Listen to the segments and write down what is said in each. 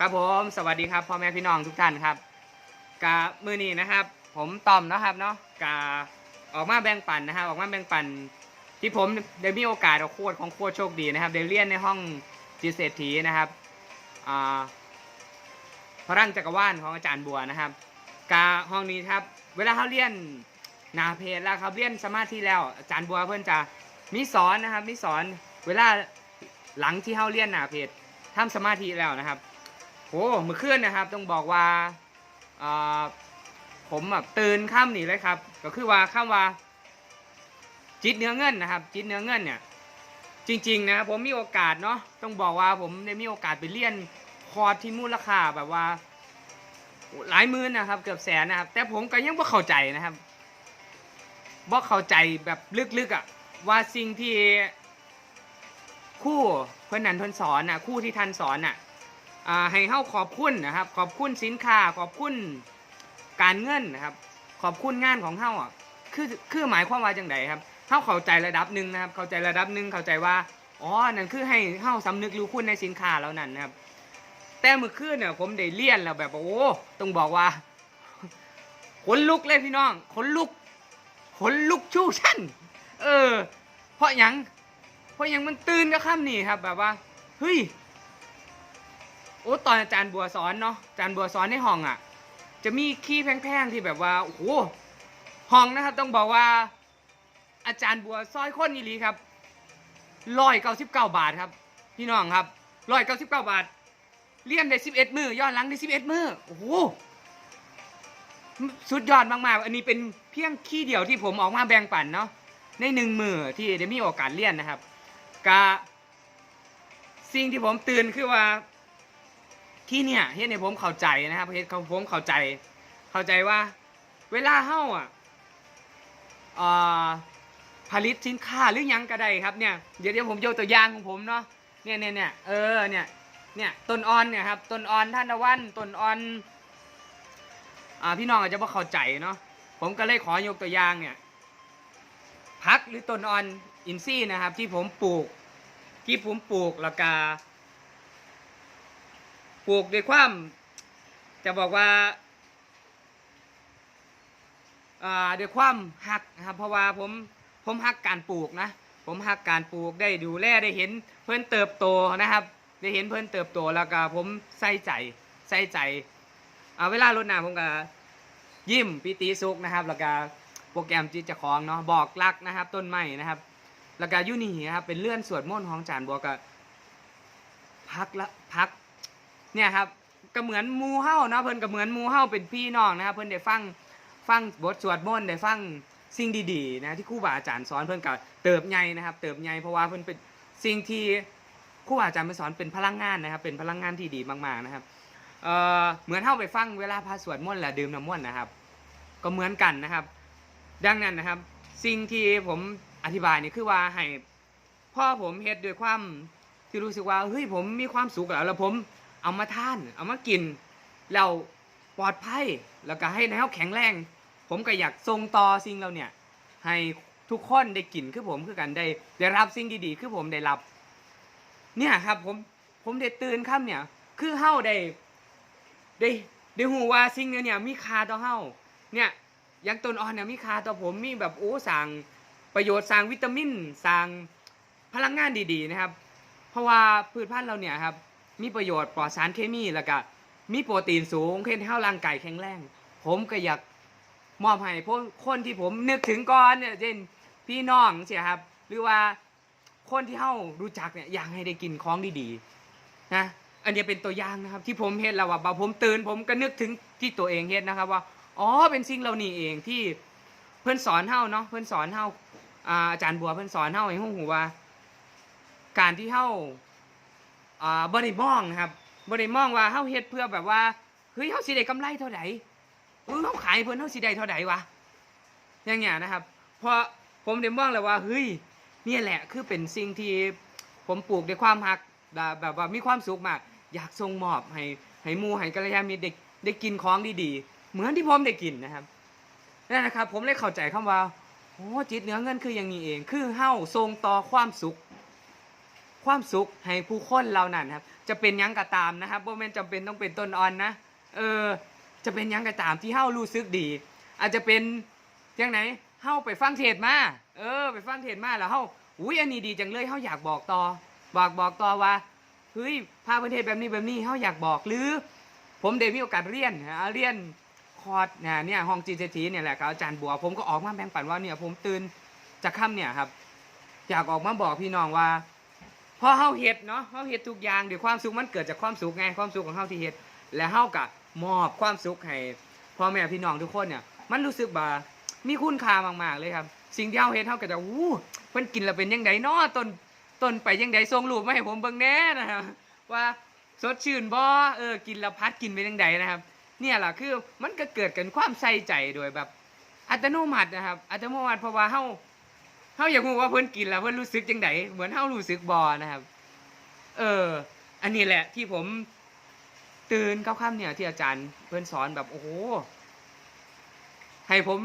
ครับผมสวัสดีครับพ่อแม่พี่น้องทุกท่านครับกามือนี้นะครับ ผมตอมนะครับเนาะกาออกมาแบ่งปันนะครับออกมาแบ่งปันที่ผมได้มีโอกาสเอาโคตรของโคตรโชคดีนะครับได้เรียนในห้องจิตเศรษฐีนะครับอ่าพระรังจักรวาลของอาจารย์บัวนะครับกาห้องนี้ครับ เวลาเขาเรียนนาเพจแล้วครับเรียนสมาธิแล้ว อาจารย์บัวเพื่อนจะมีสอนนะครับมีสอนเวลาหลังที่เขาเรียนนาเพจทำสมาธิแล้วนะครับ โอ้เมื่อคืนนะครับต้องบอกว่าผมแบบตื่นข้ามหนีเลยครับ ก็คือว่าข้ามว่า จิตเนื้อเงินนะครับ จิตเนื้อเงินเนี่ย จริงๆนะครับผมมีโอกาสเนาะต้องบอกว่าผมได้มีโอกาสไปเรียนคอร์สที่มูลค่าแบบว่า หลายหมื่นนะครับ เกือบแสนนะครับ แต่ผมก็ยังบ่เข้าใจนะครับบ่เข้าใจแบบลึกๆอะว่าสิ่งที่คู่เพื่อนนันเพื่อนสอนอะคู่ที่ท่านสอนอะอ่า ให้เฮาขอบคุณนะครับ ขอบคุณสินค้าขอบคุณการเงินนะครับ ขอบคุณงานของเฮาอะคือคือหมายความว่าจังไดครับเฮาเข้าใจระดับหนึ่งนะครับ เข้าใจระดับหนึ่งเข้าใจว่าอ๋อนั่นคือให้เฮาสำนึกรู้คุณในสินค้าแล้วนั่นนะครับ แต่เมื่อคืนเนี่ยผมได้เรียนแล้วแบบว่าโอ้ต้องบอกว่าขนลุกเลยพี่น้องขนลุกขนลุกชู่ชั้นเออ เพราะยังเพราะยังมันตื่นก็ค่ำนี่ครับ แบบว่าเฮ้ย โอ้ตอนอาจารย์บัวสอนเนาะอาจารย์บัวสอนในห้องอะ จะมีขี้แพงๆที่แบบว่าโอ้โหห้องนะครับต้องบอกว่า อาจารย์บัวซอยคนอีหลีครับร้อยเก้าสิบเก้าบาทครับ พี่น้องครับร้อยเก้าสิบเก้าบาทเรียนได้สิบเอ็ดมือย้อนหลังได้สิบเอ็ดมือโอ้โหสุดยอดมากๆ อันนี้เป็นเพียงขี้เดียวที่ผมออกมาแบ่งปันเนาะในหนึ่งมือที่ได้มีโอกาสเรียนนะครับกะสิ่งที่ผมตื่นคือว่า ที่เนี่ยเฮ็ดให้ผมเข้าใจนะครับเฮ็ดให้ผมเข้าใจ เข้าใจว่า เวลาเฮ้าอะผลิตสินค้าหรือยังก็ได้ครับเนี่ยเดี๋ยวเดี๋ยวผมยกตัวอย่างของผมเนาะเนี่ยเนี่ยเนี่ยเออเนี่ยเนี่ยต้นอ่อนเนี่ยครับต้นอ่อนท่านตะวันต้นอ่อนอ่าพี่น้องอาจจะบ่เข้าใจเนาะผมก็เลยขอยกตัวอย่างเนี่ยพักหรือต้นอ่อนอินทรีย์นะครับ ที่ผมปลูกที่ผมปลูกแล้วก็ ปลูกด้วยความ จะบอกว่าด้วยความหักนะครับเพราะว่าผมผมหักการปลูกนะ ผมหักการปลูกได้ดูแลได้เห็นเพื่อนเติบโตนะครับ ได้เห็นเพื่อนเติบโตแล้วก็ผมใส่ใจใส่ใจเอาเวลารดน้ำผมก็ยิ้มปีติสุขนะครับ แล้วก็โปรแกรมจิตจะของเนาะบอกรักนะครับ ต้นไม้นะครับ แล้วก็ยูนี่นครับเป็นเลื่อนสวดมนต์ของจารย์บัวก็พักละพัก เนี่ยครับก็เหมือนมูเฮ้าเนาะเพิ่นก็เหมือนมูเฮ้าเป็นพี่น้องนะครับเพิ่นได้ฟังฟังบทสวดมนต์ได้ฟังสิ่งดีๆนะที่ครูบาอาจารย์สอนเพิ่นก็เติบใหญ่นะครับ เติบใหญ่เพราะว่าเพิ่นเป็นสิ่งที่ครูบาอาจารย์เพิ่นสอนเป็นพลังงานนะครับ เป็นพลังงานที่ดีมากๆนะครับเอ่อเหมือนเฮ้าไปฟังเวลาพระสวดมนต์และดื่มน้ำมนต์นะครับ ก็เหมือนกันนะครับ ดังนั้นนะครับ สิ่งที่ผมอธิบายนี่คือว่าให้พ่อผมเฮ็ดด้วยความที่รู้สึกว่าเฮ้ยผมมีความสุขแล้วแล้วผม เอามาทาน เอามากิน แล้วปลอดภัย แล้วก็ให้แนวแข็งแรง ผมก็อยากส่งต่อสิ่งเราเนี่ย ให้ทุกคนได้กินคือผมคือกันได้ได้รับสิ่งดีๆ คือผมได้รับ เนี่ยครับผมผมได้ตื่นค่ำเนี่ย คือเฮาได้ได้ได้หูว่าสิ่งเนี้เนี่ยมีค่าต่อเฮาเนี่ยอยังต้นอ่อนเนี่ยมีค่าต่อผมมีแบบโอ้สั่งประโยชน์สั่งวิตามินสั่งพลังงานดีๆนะครับ เพราะว่าพืชพันธุ์เราเนี่ยครับ มีประโยชน์ปลอดสารเคมีแล้วก็มีโปรตีนสูงเพื่อให้ร่างกายแข็งแรง ผมก็อยากมอบให้พวกคนที่ผมนึกถึงก่อนเนี่ยเช่นพี่น้องเสียครับ หรือว่าคนที่เฮารู้จักเนี่ยอยากให้ได้กินของดีๆนะอันนี้เป็นตัวอย่างนะครับ ที่ผมเห็นแล้วว่าผมตื่นผมก็นึกถึงที่ตัวเองเห็นนะครับว่าอ๋อเป็นสิ่งเหล่านี้เองที่เพื่อนสอนเฮาเนาะเพื่อนสอนเฮาอาอาจารย์บัวเพื่อนสอนเฮาให้ฮู้หูว่า การที่เฮา อ่าบริมองครับบริมองว่าเฮาเฮ็ดเพื่อแบบว่าเฮ้ยเฮาสิได้กำไรเท่าไหร่เออเฮาขายเพิ่นเฮาสิได้เท่าไหร่วะอย่างเงี้ยนะครับเพราะผมได้มองเลยว่าเฮ้ยนี่แหละคือเป็นสิ่งที่ผมปลูกด้วยความรักแบบว่ามีความสุขมาก อยากส่งมอบให้ให้มูให้กัลยาณมิตรได้ได้กินของดีๆ เหมือนที่ผมได้กินนะครับนั่นนะครับ ผมเลยเข้าใจคำว่าโอ้จิตเหนือเงินคืออย่างนี้เอง คือเฮาส่งต่อความสุข ความสุขให้ผู้คนเหล่านั้นครับ จะเป็นยังก็ตามนะครับบ่แมนจำเป็นต้องเป็นต้นอ่อนนะ เออ จะเป็นยังก็ตามที่เฮารู้สึกดี อาจจะเป็นยังไงเฮาไปฟังเทศมา เออ ไปฟังเทศมาแล้วเฮาอุ้ยอันนี้ดีจังเลยเฮาอยากบอกต่อ บอกบอกต่อว่าเฮ้ยพาประเทศแบบนี้แบบนี้เฮาอยากบอกหรือ ผมได้มีโอกาสเรียนเรียนคอร์สนะเนี่ยห้องจีเจทีเนี่ยแหละกับอาจารย์บัว ผมก็ออกมาแบ่งปันว่าเนี่ยผมตื่นจากค่ำเนี่ยครับ อยากออกมาบอกพี่น้องว่า อเฮาเฮ็ดเนาะเฮาเฮ็ดทุกอย่างเด้วยวความสุขมันเกิดจากความสุขไงความสุขของเฮาที่เฮ็ดและเฮาก็มอบความสุขให้พ่อแม่พี่น้องทุกคนเนี่ยมันรู้สึกว่ามีคุณค่ามากๆเลยครับ สิ่งที่เฮาเฮ็ดเฮาก็จะอู้เพิ่นกินแล้วเป็นยังไงเนาะต้นต้นไปยังไงส่งรูปมาให้ผมเบิ่งแน่นะครับว่าสดชื่นบ่เออกินแล้วพัดกินเป็นยังไงนะครับ เนี่ยแหละคือมันก็เกิดกันความใส่ใจโดยแบบอัตโนมัตินะครับ อัตโนมัติเพราะว่าเฮา เฮาอยากรู้ว่าเพิ่นกินแล้วเพิ่นรู้สึกจังไดเหมือนเฮารู้สึกบ่นะครับ เออ อันนี้แหละที่ผมตื่นเข้าค่ำเนี่ย ที่อาจารย์เพิ่นสอนแบบโอ้โหให้ผม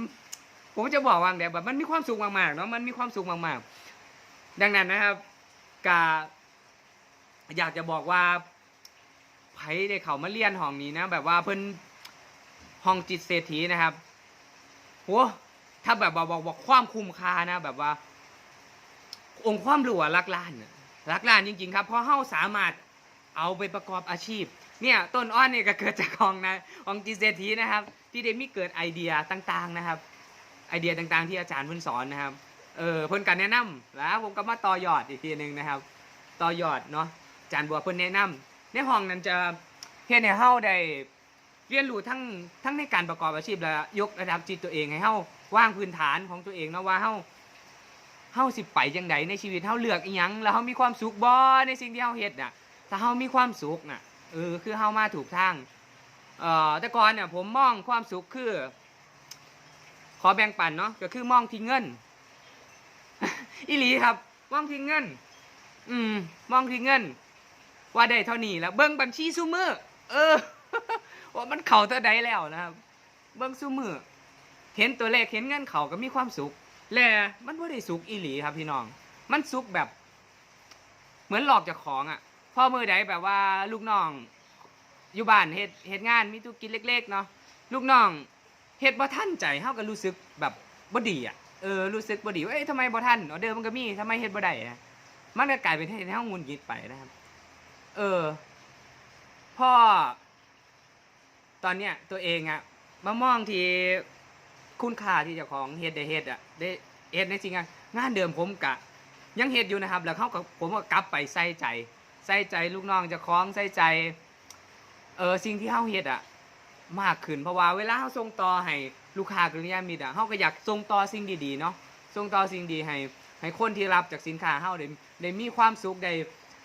ผมจะบอกว่าแบบมันมีความสุขมากๆเนาะมันมีความสุขมากๆ ดังนั้นนะครับกาอยากจะบอกว่าไผได้เขามาเรียนห้องนี้นะแบบว่าเพิ่นห้องจิตเศรษฐีนะครับโห ถ้าแบบบอกบอกความคุ้มค่านะ แบบว่า องค์ความรู้ลักล้านลักล้านจริง ๆ ครับเพราะเฮาสามารถเอาไปประกอบอาชีพ เนี่ยต้นอ้อนเนี่ยก็เกิดจากของนะของจิตเศรษฐีนะครับ ที่ได้มีเกิดไอเดียต่างๆนะครับ ไอเดียต่างๆ ที่อาจารย์เพิ่นสอนนะครับเออเพิ่นกันแนะนำแล้วผมก็มาต่อยอดอีกทีหนึ่งนะครับต่อยอดเนาะอาจารย์บัวเพิ่นแนะนำในห้องนั้นจะเฮ็ดให้เฮาได้เรียนรู้ทั้งทั้งในการประกอบอาชีพและยกระดับจิตตัวเองให้เฮา ว่างพื้นฐานของตัวเองเนาะว่าเฮาเฮาสิไปจังไดในชีวิตเฮาเลือกอีหยังแล้วเฮามีความสุขบ่ในสิ่งที่เฮาเฮ็ดน่ะถ้าเฮามีความสุขน่ะเออคือเฮามาถูกทางเอ่อแต่ก่อนเนี่ยผมมองความสุขคือ ขอแบ่งปันเนาะก็คือมองที่เงินอีหลีครับมองที่เงิน อืม มองที่เงิน ว่าได้เท่านี้แล้วเบิ้งบัญชีซูมือเออว่ามันเข่าเท่าใดแล้วนะครับ เบิ้งซูมือ เห็นตัวเลขเห็นเงินเขาก็มีความสุข และมันว่าได้สุขอีหลีครับพี่น้อง มันสุขแบบ เหมือนหลอกจากของอะพ่อมือใดแบบว่าลูกน้อง อยู่บ้านเฮ็ดเฮ็ดงานมีธุรกิจเล็กๆเนาะลูกน้องเฮ็ดบ่ทันใจเฮาก็รู้สึกแบบบ่ดีอะเออรู้สึกบ่ดีว่าเอ้ยทำไมบ่ทันออเดอร์มันก็มีทำไมเฮ็ดบ่ได้อะมันก็กลายเป็นให้เฮาหงุดหงิดไปนะครับ เออพ่อตอนเนี้ยตัวเองอะมามองที่ คุณค่าที่เจ้าของเฮ็ดได้เฮ็ดอะได้เฮ็ดในจริงอะงานเดิมผมกะ ยังเฮ็ดอยู่นะครับ แล้วเขากับผมก็กลับไปใส่ใจ ใส่ใจลูกน้องเจ้าของใส่ใจเออสิ่งที่เฮาเฮ็ดอะมากขึ้นเพราะว่าเวลาเฮาส่งต่อให้ลูกค้ากัลยาณมิตรอะเฮาก็อยากส่งต่อสิ่งดีๆเนาะส่งต่อสิ่งดีให้ให้คนที่รับจากสินค้าเฮาได้ได้มีความสุขได้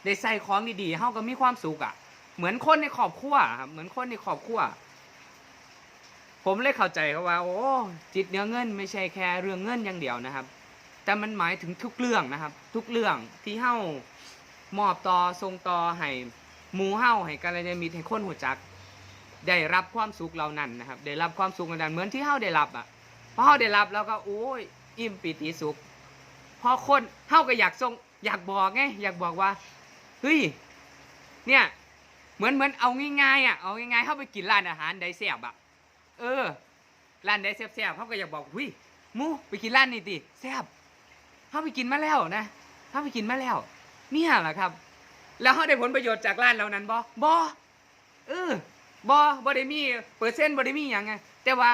ได้ใส่ของดีๆเฮาก็มีความสุขอะ เหมือนคนในครอบครัวครับเหมือนคนในครอบครัว ผมเลยเข้าใจครับว่า โอ้จิตเนื้อเงินไม่ใช่แค่เรื่องเงินอย่างเดียวนะครับ แต่มันหมายถึงทุกเรื่องนะครับ ทุกเรื่องที่เฮามอบต่อส่งต่อให้หมูเฮาให้กัลยาณมิตรให้คนหัวจัก ได้รับความสุขเหล่านั้นนะครับ ได้รับความสุขเหล่านั้นเหมือนที่เฮาได้รับอะพอเฮาได้รับแล้วก็โอ้ยอิ่มปิติสุขพอคนเฮาก็อยากส่งอยากบอกไงอยากบอกว่าเฮ้ยเนี่ยเหมือนเหมือนเอาง่ายๆอะเอาง่ายๆเข้าไปกินร้านอาหารใดแซ่บอะ เออ ร้านใดแซ่บๆเขาก็อยากบอกหุยหมูไปกินร้านนี้ติแซ่บเขาไปกินมาแล้วนะเขาไปกินมาแล้ว เนี่ยแหละครับ แล้วเขาได้ผลประโยชน์จากร้านเหล่านั้นบ่บ่เออบ่บ่ได้มีเปอร์เซ็นต์บ่ได้มีหยังไงแต่ว่า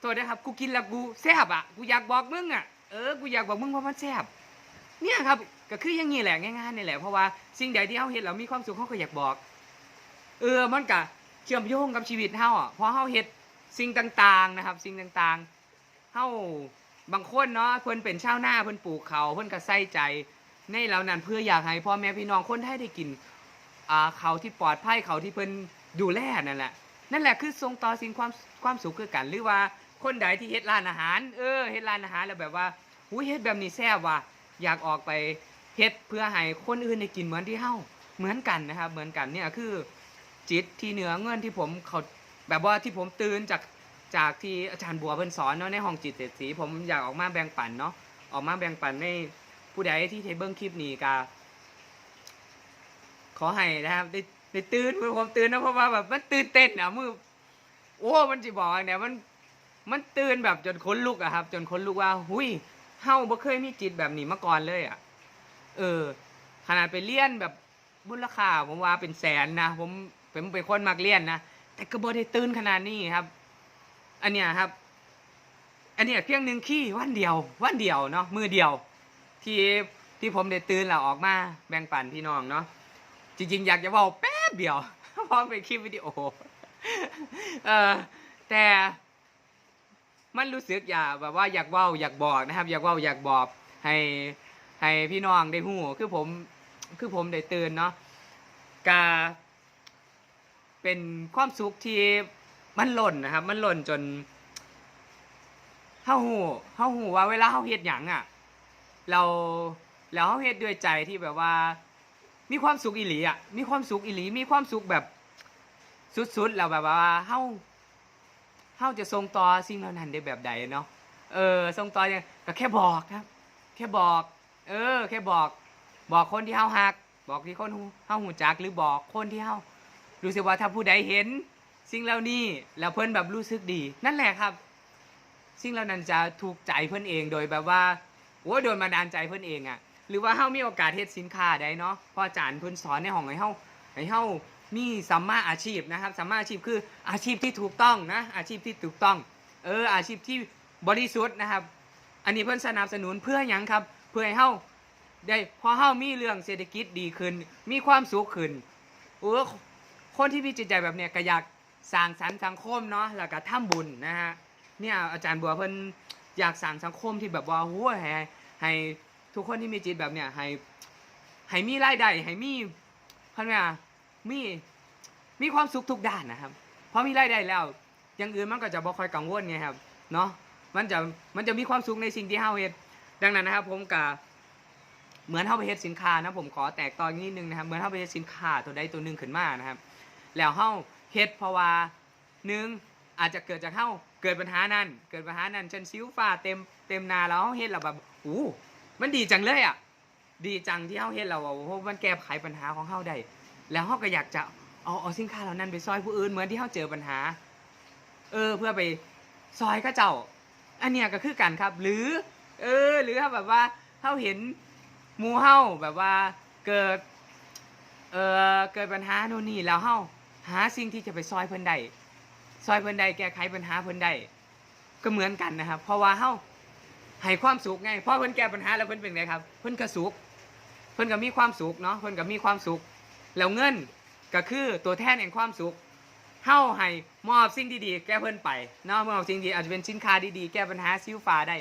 โทษนะครับกูกินแล้วกูแซ่บอะกูอยากบอกมึงอะเออกูอยากบอกมึงว่ามันแซ่บเนี่ยครับก็คืออย่างนี้แหละง่ายๆนี่แหละเพราะว่าสิ่งใดที่เขาเห็นแล้วมีความสุขเขาก็อยากบอก เออมันก็เชื่อมโยงกับชีวิตเฮาอะเพราะเฮาเฮ็ด สิ่งต่างๆนะครับ สิ่งต่างๆเฮ้าบางคนเนาะเพิ่นเป็นชาวนาเพิ่นปลูกเขาเพิ่นก็ใส่ใจในเหล่านั้นเพื่ออยากให้พ่อแม่พี่น้องคนไทยได้กินอ่าเขาที่ปลอดภัยเขาที่เพิ่นดูแลนั่นแหละนั่นแหละคือส่งต่อสิ่งความความสุขคือกันหรือว่าคนใดที่เฮ็ดร้านอาหาร เออเฮ็ดร้านอาหารแล้วแบบว่าหูยเฮ็ดแบบนี้แซ่บว่ะอยากออกไปเฮ็ดเพื่อให้คนอื่นได้กินเหมือนที่เฮาเหมือนกันนะครับ เหมือนกันเนี่ยคือจิตที่เหนือเงินที่ผมเขา แบบว่าที่ผมตื่นจากจากที่อาจารย์บัวเพิ่นสอนเนาะในห้องจิตเศรษฐีผมอยากออกมาแบ่งปันเนาะออกมาแบ่งปันในผู้ใดที่เทเบิ้งคลิปนี้กาขอให้นะครับได้ได้ตื่นมือผมตื่นนะเพราะว่าแบบมันตื่นเต้นอะมือโอ้มันจะบอกเนี่ยมันมันตื่นแบบจนขนลุกอะครับ จนขนลุกว่าหุยเฮาบ่เคยมีจิตแบบนี้มาก่อนเลยอะเออ ขนาดไปเรียนแบบบุญราคาผมว่าเป็นแสนนะผมผมเป็นคนมักเรียนนะ แต่ก็บ่ได้ตื่นขนาดนี้ครับ อันเนี้ยครับ อันเนี้ยเพียงหนึ่งขี้วันเดียว วันเดียวเนาะมือเดียว ที่ที่ผมได้ตื่นแล้วออกมาแบ่งปันพี่น้องเนาะจริง ๆ อยากจะว่าแป๊บเดียวพราะเป็นคลิปวิดีโอเออแต่มันรู้สึกอยากแบบว่าอยากว้าอยากบอกนะครับ อยากว้าอยากบอกให้ให้พี่น้องได้หู้คือผมคือผมได้ตื่นเนาะกา เป็นความสุขที่มันหล่นนะครับ มันหล่นจนเฮาหูเฮาหูว่าเวลาเฮาเฮ็ดหยังอะ เราแล้วเฮาเฮ็ดด้วยใจที่แบบว่า มีความสุขอีหลีอะ มีความสุขอีหลี มีความสุขแบบสุดๆแล้วแบบว่าเฮาเฮาจะส่งต่อสิ่งเหล่านั้นได้แบบใดเนาะ เออส่งต่อยังก็แค่บอกครับ แค่บอก เออ แค่บอก บอกคนที่เฮาฮัก บอกที่คนเฮาหูจักหรือบอกคนที่เฮา รู้สึกว่าถ้าผู้ใดเห็น สิ่งเหล่านี้แล้วเพิ่อนแบบรู้สึกดี นั่นแหละครับ สิ่งเหล่านั้นจะถูกใจเพิ่อนเองโดยแบบว่าโอ้โดนมาดานใจเพิ่อนเองอะหรือว่าเฮามีโอกาสเฮ็ดสินค้าได้เนาะพออาจารย์เพิ่นสอนในห้องให้เฮาให้เฮามีสัมมาอาชีพนะครับสัมมาอาชีพคืออาชีพที่ถูกต้องนะอาชีพที่ถูกต้อง เอออาชีพที่บริสุทธิ์นะครับ อันนี้เพิ่นสนับสนุนเพื่อหยังครับ เพื่อให้เฮาได้พอเฮามีเรื่องเศรษฐกิจดีขึ้น มีความสุขขึ้นเออ คนที่มีจิตใจแบบเนี้ยก็อยากสร้างสรรค์สังคมเนาะแล้วก็ทำบุญนะฮะเนี่ยอาจารย์บัวเพิ่นอยากสร้างสังคมที่แบบว่าโอ้ยให้ให้ทุกคนที่มีจิตแบบเนี้ยให้ให้มีรายได้ให้มีเพิ่นว่ามีมีความสุขทุกด้านนะครับพอมีรายได้แล้วอย่างอื่นมันก็จะบ่ค่อยกังวลไงครับเนาะมันจะมันจะมีความสุขในสิ่งที่เฮาเฮ็ดดังนั้นนะครับ ผมก็เหมือนเฮาไปเฮ็ดสินค้านะผมขอแตกตอนนิดนึงนะครับเหมือนเฮาไปเฮ็ดสินค้าตัวใดตัวหนึ่งขึ้นมานะครับ แล้วเฮาเฮ็ดเพราะว่าหนึ่งอาจจะเกิดจากเฮาเกิดปัญหานั้นเกิดปัญหานั้นเช่นซิ้วฟ้าเต็มเต็มนาแล้วเฮาเฮ็ดแล้วแบบอู้มันดีจังเลยอะดีจังที่เฮาเฮ็ดแล้วอะเพราะมันแก้ไขปัญหาของเฮาได้แล้วเฮาก็อยากจะเอาเอาสินค้าเหล่านั้นไปซอยผู้อื่นเหมือนที่เฮาเจอปัญหา เออเพื่อไปซอยเข้าเจ้า อันเนี้ยก็คือกันครับ หรือ เออ หรือแบบว่าเฮาเห็นหมูเฮาแบบว่าเกิดเออเกิดปัญหาโน่นนี่แล้วเฮา หาสิ่งที่จะไปซอยเพิ่นได้ซอยเพิ่นได้แก้ไขปัญหาเพิ่นได้ก็เหมือนกันนะครับ เพราะว่าเฮาให้ความสุขไงพราะเพิ่นแก้ปัญหาแล้วเพิ่นเป็นไงครับ เพิ่นก็สุข เพิ่นก็มีความสุขเนาะเพิ่นก็มีความสุข แล้วเงินก็คือตัวแทนแห่งความสุขเฮาให้มอบสิ่งดีๆแก้เพิ่นไปเนาะมอบสิ่งดีอาจจะเป็นสินค้าดีๆแก้ปัญหาซิ้วฟ้าได้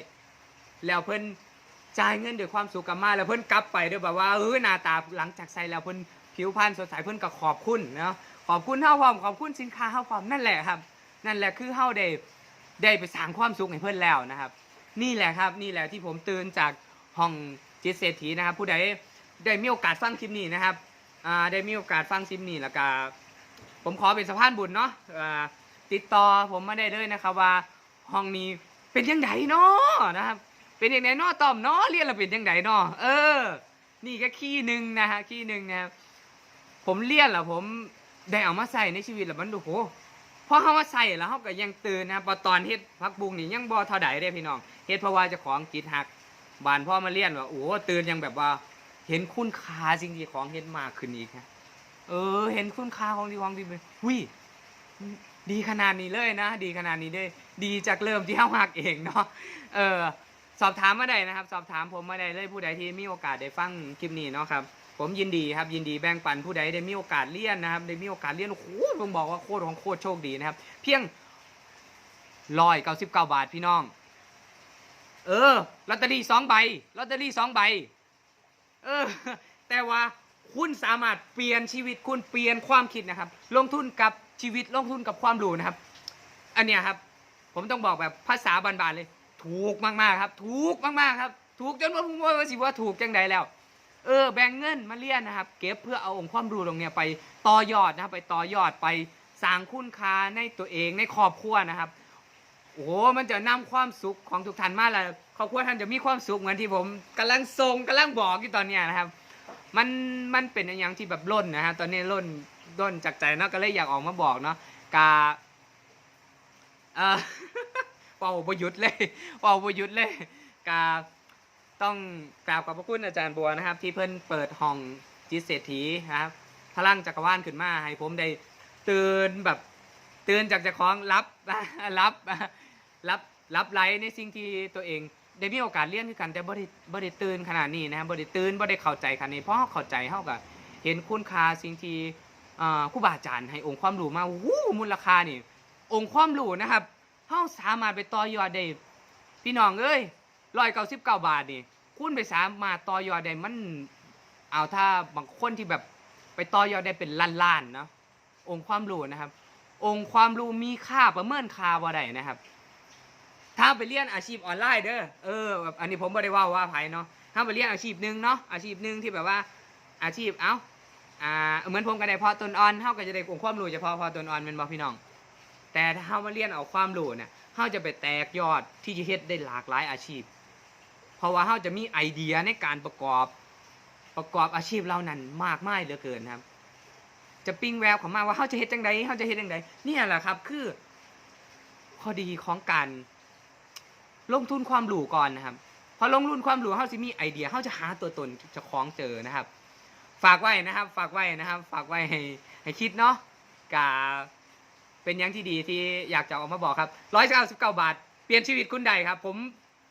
แล้วเพิ่นจ่ายเงินด้วยความสุขกลับมาแล้วเพิ่นกลับไปด้วยแบบว่าเออหน้าตาหลังจากใส่แล้วเพิ่นผิวพรรณสดใสเพิ่นก็ขอบคุณเนาะ ขอบคุณเฮาพร้อมขอบคุณสินค้าเฮาพร้อมนั่นแหละครับ นั่นแหละคือเฮาได้ได้ไปสร้างความสุขให้เพิ่อนแล้วนะครับ นี่แหละครับนี่แหละที่ผมตื่นจากห้องจิตเศรษฐีนะครับ ผู้ใดได้มีโอกาสฟังคลิปนี้นะครับอ่าได้มีโอกาสฟังคลิปนี้แล้วก็ผมขอเป็นสะพานบุญเนาะอ่าติดต่อผมมาได้เลยนะครับว่าห้องนี้เป็นยังไงเนาะนะครับ เป็นยังไงเนาะตอมเนาะเรียนเราเป็นยังไงเนาะเออ นี่ก็ขี้หนึ่งนะฮะขี้หนึ่งนะครับผมเรียนแล้วผม ได้เอามาใส่ในชีวิตแล้วมันดูโหพอเขามาใส่แล้วเขาก็ยังตื่นนะพอตอนเฮ็ดพักบุงนี่ยังบ่เท่าใดได้พี่น้องเฮ็ดเพราะว่าเจะของจิตหักบานพ่อมาเรียนว่าโอ้ตื่นยังแบบว่า เห็นคุณค่าสิ่งที่ของเฮ็ดมากขึ้นอีกฮะเออ เห็นคุณค่าของดีของดีเลยหุยดีขนาดนี้เลยนะ ดีขนาดนี้เลยดีจากเริ่มที่เฮาหักเองเนาะเออสอบถามมาได้นะครับ สอบถามผมมาได้เลยผู้ใดที่มีโอกาสได้ฟังคลิปนี้เนาะครับ ผมยินดีครับยินดีแบ่งปันผู้ใดได้มีโอกาสเรียนนะครับได้มีโอกาสเรียนโอ้โหผมบอกว่าโคตรของโคตรโชคดีนะครับ เพียงร้อยเก้าสิบเก้าบาทพี่น้อง เออลอตเตอรี่สองใบลอตเตอรี่สองใบเออแต่ว่าคุณสามารถเปลี่ยนชีวิตคุณเปลี่ยนความคิดนะครับ ลงทุนกับชีวิตลงทุนกับความรู้นะครับ อันเนี้ยครับ ผมต้องบอกแบบภาษาบานๆเลย ถูกมากๆครับ ถูกมากๆครับ ถูกจนว่าผมว่าสิว่าถูกจังใดแล้ว เออแบ่งเงินมาเรียนนะครับ เก็บเพื่อเอาองค์ความรู้ตรงเนี้ยไปต่อยอดนะครับ ไปต่อยอดไปสร้างคุณค่าในตัวเองในครอบครัวนะครับ โอ้โหมันจะนำความสุขของทุกท่านมาแล้วครอบครัวท่านจะมีความสุขเหมือนที่ผมกำลังทรงกำลังบอกอยู่ตอนเนี้ยนะครับมันมันเป็นอย่างที่แบบล้นนะฮะตอนนี้ล้นล้นจากใจเนาะก็เลยอยากออกมาบอกเนาะกาเออเป่าประยุทธ์เลยเป่าประยุทธ์เลยกา ต้องกราบขอบพระคุณอาจารย์บัวนะครับ ที่เพิ่นเปิดห้องจิตเศรษฐีนะครับพลังจักรวาลขึ้นมาให้ผมได้ตื่นแบบตื่นจากจะคล้องรับรับรับรับไลในสิ่งที่ตัวเองได้มีโอกาสเรียนคือกันแต่บ่ได้บ่ได้ตื่นขนาดนี้นะครับบ่ได้ตื่นบ่ได้เข้าใจขนาดนี้เพราะเข้าใจเฮาก็เห็นคุณค่าสิ่งที่ครูบาอาจารย์ให้องค์ความรู้มาวู้มูลค่านี่ องค์ความรู้นะครับเฮาสามารถไปต่อยอดได้พี่น้องเอ้ย 199บเก้าบาทนี่คุณไปสามารถต่อยอดได้มันเอาถ้าบางคนที่แบบไปต่อยอดได้เป็นล้านๆเนาะองค์ความรู้นะครับ องค์ความรู้มีค่าประเมินค่าบ่ได้นะครับ ถ้าไปเรียนอาชีพออนไลน์เด้อเออแบบอันนี้ผมไม่ได้ว่าว่าไผเนาะถ้าไปเรียนอาชีพหนึ่งเนาะอาชีพหนึ่งที่แบบว่าอาชีพเอ้าอ่าเหมือนผมก็ได้พอตนอ่อนเฮาก็จะได้องค์ความรู้เฉพาะพอตนอ่อนเป็นบ่พี่น้อง แต่ถ้าเฮามาเรียนเอาความรู้เนี่ยเฮาจะไปแตกยอดที่จะเฮ็ดได้หลากหลายอาชีพ เพราะว่าเฮาจะมีไอเดียในการประกอบประกอบอาชีพเรานั้นมากมายเหลือเกินครับ จะปิ้งแววของมาว่าเฮาจะเฮ็ดจังใดเฮาจะเฮ็ดจังใดเนี่ยแหละครับคือข้อดีของการลงทุนความรู้ก่อนนะครับพอลงทุนความรู้เขาสิมีไอเดียเขาจะหาตัวตนจะคล้องเจอนะครับ ฝากไว้นะครับ ฝากไว้นะครับ ฝากไว้ให้ให้คิดเนาะกาเป็นยังที่ดีที่อยากจะออกมาบอกครับร้อยเก้าสิบเก้าบาท เปลี่ยนชีวิตคุณใดครับ ผม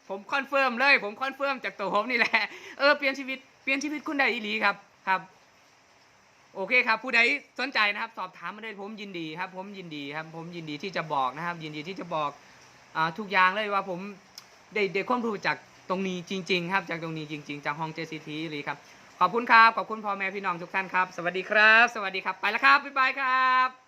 ผมคอนเฟิร์มเลย ผมคอนเฟิร์มจากตัวผมนี่แหละ เออเปลี่ยนชีวิตเปลี่ยนชีวิตคุณใดอีหลีครับครับ โอเคครับ ผู้ใดสนใจนะครับ สอบถามมาได้ผมยินดีครับ ผมยินดีครับ ผมยินดีที่จะบอกนะครับ ยินดีที่จะบอกอ่าทุกอย่างเลยว่าผมได้ได้ความรู้จากตรงนี้จริง ๆ ครับ จากตรงนี้จริง ๆ จากห้อง JCT เลยครับขอบคุณครับขอบคุณพ่อแม่พี่น้องทุกท่านครับ สวัสดีครับ สวัสดีครับไปแล้วครับบ๊ายบายครับ